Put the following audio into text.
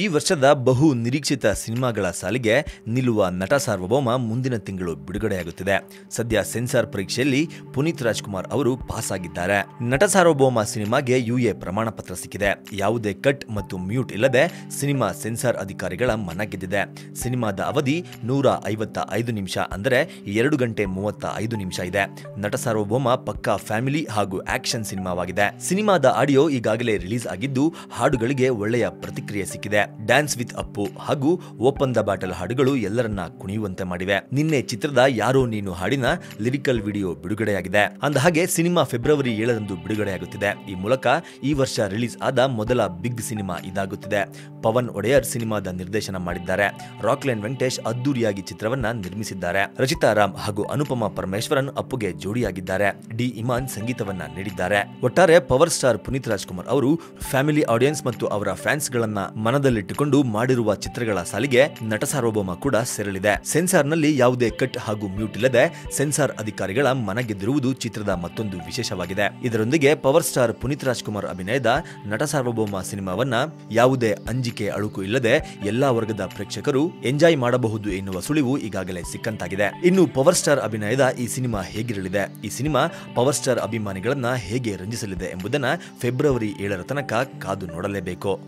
ಈ ವರ್ಷದ ಬಹು ನಿರೀಕ್ಷಿತ ಸಿನಿಮಾಗಳ ಸಾಲಿಗೆ ನಿಲ್ಲುವ ನಟ ಸಾರ್ವಭೌಮ ಮುಂದಿನ ತಿಂಗಳು ಬಿಡುಗಡೆಯಾಗುತ್ತಿದೆ. ಸದ್ಯ ಸೆನ್ಸಾರ್ ಪರೀಕ್ಷೆಯಲ್ಲಿ ಪುನೀತ್ ರಾಜ್ಕುಮಾರ್ ಅವರು ಪಾಸ್ ಆಗಿದ್ದಾರೆ ನಟ ಸಾರ್ವಭೌಮ ಸಿನಿಮಾಗೆ ಯುಎ ಪ್ರಮಾಣ ಪತ್ರ ಸಿಕ್ಕಿದೆ. ಯಾವುದೇ ಕಟ್ ಮತ್ತು ಮ್ಯೂಟ್ ಇಲ್ಲದೆ ಸಿನಿಮಾ ಸೆನ್ಸಾರ್ ಅಧಿಕಾರಿಗಳ ಮನ ಗೆದ್ದಿದೆ. ಸಿನಿಮಾದ ಅವಧಿ ನೂರ ಐವತ್ತ ಐದು ನಿಮಿಷ ಅಂದರೆ ಎರಡು ಗಂಟೆ ಮೂವತ್ತ ಐದು ನಿಮಿಷ ಇದೆ. ನಟ ಸಾರ್ವಭೌಮ ಪಕ್ಕಾ ಫ್ಯಾಮಿಲಿ ಹಾಗೂ ಆಕ್ಷನ್ ಸಿನಿಮಾವಾಗಿದೆ. ಸಿನಿಮಾದ ಆಡಿಯೋ ಈಗಾಗಲೇ ರಿಲೀಸ್ ಆಗಿದ್ದು ಹಾಡುಗಳಿಗೆ ಒಳ್ಳೆಯ ಪ್ರತಿಕ್ರಿಯೆ ಸಿಕ್ಕಿದೆ. ಡ್ಯಾನ್ಸ್ ವಿತ್ ಅಪ್ಪು ಹಾಗೂ ಓಪನ್ ದ ಬ್ಯಾಟಲ್ ಹಾಡುಗಳು ಎಲ್ಲರನ್ನ ಕುಣಿಯುವಂತೆ ಮಾಡಿವೆ. ನಿನ್ನೆ ಚಿತ್ರದ ಯಾರೋ ನೀನು ಹಾಡಿನ ಲಿರಿಕಲ್ ವಿಡಿಯೋ ಬಿಡುಗಡೆಯಾಗಿದೆ. ಅಂದ ಹಾಗೆ ಸಿನಿಮಾ ಫೆಬ್ರವರಿ ಏಳರಂದು ಬಿಡುಗಡೆಯಾಗುತ್ತಿದೆ. ಈ ಮೂಲಕ ಈ ವರ್ಷ ರಿಲೀಸ್ ಆದ ಮೊದಲ ಬಿಗ್ ಸಿನಿಮಾ ಇದಾಗುತ್ತಿದೆ. ಪವನ್ ಒಡೆಯರ್ ಸಿನಿಮಾದ ನಿರ್ದೇಶನ ಮಾಡಿದ್ದಾರೆ. ರಾಕ್ಲೈನ್ ವೆಂಕಟೇಶ್ ಅದ್ದೂರಿಯಾಗಿ ಚಿತ್ರವನ್ನ ನಿರ್ಮಿಸಿದ್ದಾರೆ. ರಚಿತಾ ರಾಮ್ ಹಾಗೂ ಅನುಪಮ ಪರಮೇಶ್ವರನ್ ಅಪ್ಪುಗೆ ಜೋಡಿಯಾಗಿದ್ದಾರೆ. ಡಿ ಇಮಾನ್ ಸಂಗೀತವನ್ನ ನೀಡಿದ್ದಾರೆ. ಒಟ್ಟಾರೆ ಪವರ್ ಸ್ಟಾರ್ ಪುನೀತ್ ರಾಜ್ಕುಮಾರ್ ಅವರು ಫ್ಯಾಮಿಲಿ ಆಡಿಯನ್ಸ್ ಮತ್ತು ಅವರ ಫ್ಯಾನ್ಸ್ ಗಳನ್ನ ಮನದಲ್ಲಿಟ್ಟುಕೊಂಡು ಮಾಡಿರುವ ಚಿತ್ರಗಳ ಸಾಲಿಗೆ ನಟ ಸಾರ್ವಭೌಮ ಕೂಡ ಸೇರಲಿದೆ. ಸೆನ್ಸಾರ್ನಲ್ಲಿ ಯಾವುದೇ ಕಟ್ ಹಾಗೂ ಮ್ಯೂಟ್ ಇಲ್ಲದೆ ಸೆನ್ಸಾರ್ ಅಧಿಕಾರಿಗಳ ಮನಗೆದ್ದಿರುವುದು ಚಿತ್ರದ ಮತ್ತೊಂದು ವಿಶೇಷವಾಗಿದೆ. ಇದರೊಂದಿಗೆ ಪವರ್ ಸ್ಟಾರ್ ಪುನೀತ್ ರಾಜ್ಕುಮಾರ್ ಅಭಿನಯದ ನಟ ಸಾರ್ವಭೌಮ ಸಿನಿಮಾವನ್ನ ಯಾವುದೇ ಅಂಜಿಕೆ ಅಳುಕು ಇಲ್ಲದೆ ಎಲ್ಲಾ ವರ್ಗದ ಪ್ರೇಕ್ಷಕರು ಎಂಜಾಯ್ ಮಾಡಬಹುದು ಎನ್ನುವ ಸುಳಿವು ಈಗಾಗಲೇ ಸಿಕ್ಕಂತಾಗಿದೆ. ಇನ್ನು ಪವರ್ ಸ್ಟಾರ್ ಅಭಿನಯದ ಈ ಸಿನಿಮಾ ಹೇಗಿರಲಿದೆ? ಈ ಸಿನಿಮಾ ಪವರ್ ಸ್ಟಾರ್ ಅಭಿಮಾನಿಗಳನ್ನ ಹೇಗೆ ರಂಜಿಸಲಿದೆ ಎಂಬುದನ್ನ ಫೆಬ್ರವರಿ ಏಳರ ತನಕ ಕಾದು ನೋಡಲೇಬೇಕು.